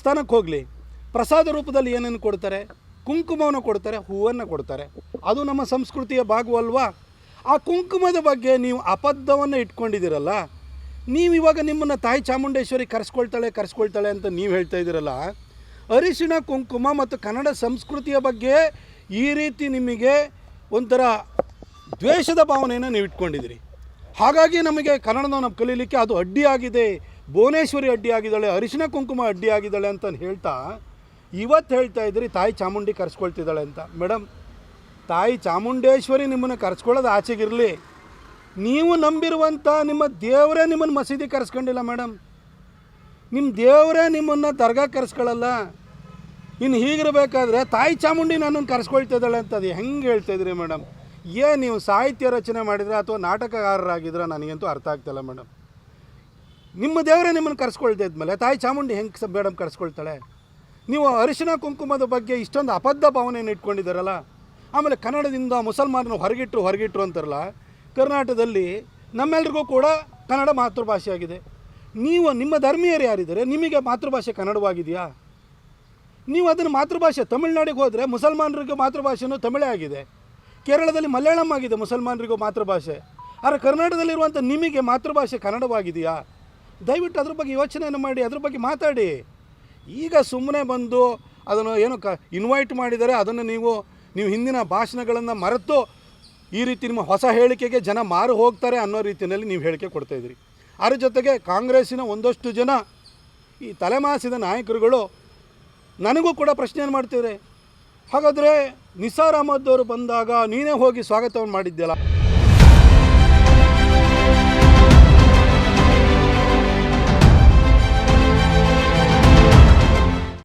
ದೇವಸ್ಥಾನಕ್ಕೆ ಹೋಗಲಿ, ಪ್ರಸಾದ ರೂಪದಲ್ಲಿ ಏನೇನು ಕೊಡ್ತಾರೆ? ಕುಂಕುಮವನ್ನು ಕೊಡ್ತಾರೆ, ಹೂವನ್ನು ಕೊಡ್ತಾರೆ. ಅದು ನಮ್ಮ ಸಂಸ್ಕೃತಿಯ ಭಾಗವಲ್ವಾ? ಆ ಕುಂಕುಮದ ಬಗ್ಗೆ ನೀವು ಅಬದ್ಧವನ್ನು ಇಟ್ಕೊಂಡಿದ್ದೀರಲ್ಲ? ನೀವು ಇವಾಗ ನಿಮ್ಮನ್ನು ತಾಯಿ ಚಾಮುಂಡೇಶ್ವರಿ ಕರೆಸ್ಕೊಳ್ತಾಳೆ ಕರೆಸ್ಕೊಳ್ತಾಳೆ ಅಂತ ನೀವು ಹೇಳ್ತಾ ಇದ್ದೀರಲ್ಲ? ಅರಿಶಿಣ ಕುಂಕುಮ ಮತ್ತು ಕನ್ನಡ ಸಂಸ್ಕೃತಿಯ ಬಗ್ಗೆ ಈ ರೀತಿ ನಿಮಗೆ ಒಂಥರ ದ್ವೇಷದ ಭಾವನೆಯನ್ನು ನೀವು ಇಟ್ಕೊಂಡಿದ್ದೀರಿ. ಹಾಗಾಗಿ ನಮಗೆ ಕನ್ನಡನ ನಾವು ಕಲೀಲಿಕ್ಕೆ ಅದು ಅಡ್ಡಿಯಾಗಿದೆ. ಭುವನೇಶ್ವರಿ ಅಡ್ಡಿಯಾಗಿದ್ದಾಳೆ ಅರಿಶಿನ ಕುಂಕುಮ ಅಡ್ಡಿಯಾಗಿದ್ದಾಳೆ ಅಂತ ಹೇಳ್ತಾ ಇವತ್ತು ಹೇಳ್ತಾ ಇದ್ರಿ, ತಾಯಿ ಚಾಮುಂಡಿ ಕರೆಸ್ಕೊಳ್ತಿದ್ದಾಳೆ ಅಂತ. ಮೇಡಮ್ ತಾಯಿ ಚಾಮುಂಡೇಶ್ವರಿ ನಿಮ್ಮನ್ನು ಕರೆಸ್ಕೊಳ್ಳೋದು ಆಚೆಗಿರಲಿ. ನೀವು ನಂಬಿರುವಂಥ ನಿಮ್ಮ ದೇವರೇ ನಿಮ್ಮನ್ನು ಮಸೀದಿ ಕರೆಸ್ಕೊಂಡಿಲ್ಲ ಮೇಡಮ್ ನಿಮ್ಮ ದೇವರೇ ನಿಮ್ಮನ್ನು ದರ್ಗಾ ಕರೆಸ್ಕೊಳ್ಳಲ್ಲ ಇನ್ನು ಹೀಗಿರಬೇಕಾದ್ರೆ ತಾಯಿ ಚಾಮುಂಡಿ ನನ್ನನ್ನು ಕರೆಸ್ಕೊಳ್ತಿದ್ದಾಳೆ ಅಂತ ಅದು ಹೆಂಗೆ ಹೇಳ್ತಾ ಇದ್ರಿ ಮೇಡಮ್ ಏನು ನೀವು ಸಾಹಿತ್ಯ ರಚನೆ ಮಾಡಿದ್ರೆ ಅಥವಾ ನಾಟಕಗಾರರಾಗಿದ್ರೆ ನನಗಂತೂ ಅರ್ಥ ಆಗ್ತಿಲ್ಲ ಮೇಡಮ್ ನಿಮ್ಮ ದೇವರೇ ನಿಮ್ಮನ್ನು ಕರೆಸ್ಕೊಳ್ತಾ ಇದ್ಮೇಲೆ, ತಾಯಿ ಚಾಮುಂಡಿ ಹೆಂಗೆ ಮೇಡಮ್ ಕರೆಸ್ಕೊಳ್ತಾಳೆ? ನೀವು ಅರಿಶಿನ ಕುಂಕುಮದ ಬಗ್ಗೆ ಇಷ್ಟೊಂದು ಅಬದ್ಧ ಭಾವನೆಯನ್ನು ಇಟ್ಕೊಂಡಿದ್ದಾರಲ್ಲ, ಆಮೇಲೆ ಕನ್ನಡದಿಂದ ಮುಸಲ್ಮಾನರು ಹೊರಗಿಟ್ರು ಹೊರಗಿಟ್ರು ಅಂತಾರಲ್ಲ, ಕರ್ನಾಟಕದಲ್ಲಿ ನಮ್ಮೆಲ್ರಿಗೂ ಕೂಡ ಕನ್ನಡ ಮಾತೃಭಾಷೆಯಾಗಿದೆ ನೀವು ನಿಮ್ಮ ಧರ್ಮೀಯರು ಯಾರಿದ್ದಾರೆ? ನಿಮಗೆ ಮಾತೃಭಾಷೆ ಕನ್ನಡವಾಗಿದೆಯಾ? ನೀವು ಅದನ್ನು ಮಾತೃಭಾಷೆ ತಮಿಳ್ನಾಡಿಗೆ ಹೋದರೆ ಮುಸಲ್ಮಾನರಿಗೆ ಮಾತೃಭಾಷೆನೂ ತಮಿಳೇ ಆಗಿದೆ. ಕೇರಳದಲ್ಲಿ ಮಲಯಾಳಂ ಆಗಿದೆ ಮುಸಲ್ಮಾನರಿಗೂ ಮಾತೃಭಾಷೆ. ಆದರೆ ಕರ್ನಾಟಕದಲ್ಲಿರುವಂಥ ನಿಮಗೆ ಮಾತೃಭಾಷೆ ಕನ್ನಡವಾಗಿದೆಯಾ? ದಯವಿಟ್ಟು ಅದ್ರ ಬಗ್ಗೆ ಯೋಚನೆಯನ್ನು ಮಾಡಿ, ಅದ್ರ ಬಗ್ಗೆ ಮಾತಾಡಿ. ಈಗ ಸುಮ್ಮನೆ ಬಂದು ಅದನ್ನು ಏನು ಕ ಇನ್ವೈಟ್ ಮಾಡಿದರೆ ಅದನ್ನು ನೀವು ನೀವು ಹಿಂದಿನ ಭಾಷಣಗಳನ್ನು ಮರೆತು ಈ ರೀತಿ ನಿಮ್ಮ ಹೊಸ ಹೇಳಿಕೆಗೆ ಜನ ಮಾರು ಹೋಗ್ತಾರೆ ಅನ್ನೋ ರೀತಿಯಲ್ಲಿ ನೀವು ಹೇಳಿಕೆ ಕೊಡ್ತಾ ಇದ್ದೀರಿ. ಅದರ ಜೊತೆಗೆ ಕಾಂಗ್ರೆಸ್ಸಿನ ಒಂದಷ್ಟು ಜನ, ಈ ತಲೆಮಾಸಿದ ನಾಯಕರುಗಳು ನನಗೂ ಕೂಡ ಪ್ರಶ್ನೆಯನ್ನು ಮಾಡ್ತಿದ್ದಾರೆ. ಹಾಗಾದರೆ ನಿಸಾರ್ ಅಹಮದ್ ಅವರು ಬಂದಾಗ ನೀನೇ ಹೋಗಿ ಸ್ವಾಗತವನ್ನು ಮಾಡಿದ್ಯಲ್ಲ